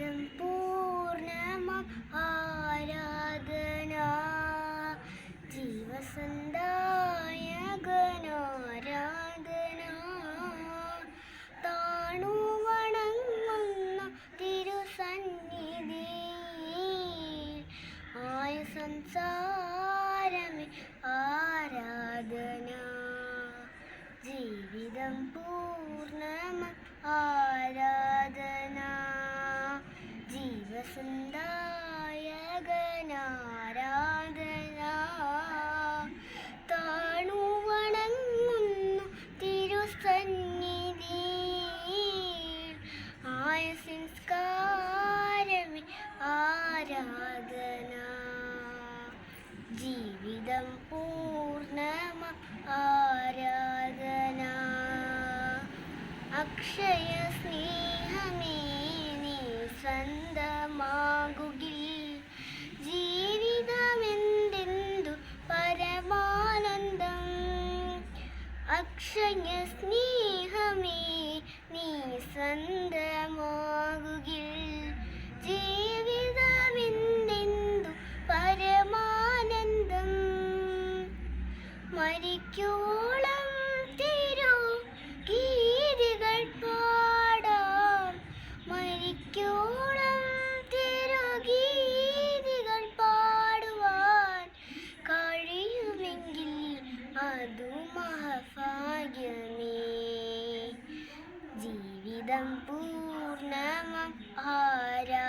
ജീവിതം പൂർണമം ആരാധന. ജീവസന്ധായകനാരാധന താണു വണങ്ങുന്ന തിരുസന്നിധി. ആയ സംസാരമേ ആരാധന. ജീവിതം പൂർണമ ജീവസന്ധായകനാരാധന താണു തിരുസന്നിധി. ആയ സംസ്കാരമേ ആരാധന. ജീവിതം പൂർണമ ആരാധന. അക്ഷയ സ്വന്തമാകുകിൽ ജീവിതമെന്തെന്തു പരമാനന്ദം. അക്ഷയ സ്നേഹമേ നീ സ്വന്തമാകുകിൽ. ജീവിതമെന്തെന്തു പരമാനന്ദം. മരിക്കോളം അതു മഹാഭാഗ്യമേ ജീവിതം പൂർണമം ആരാ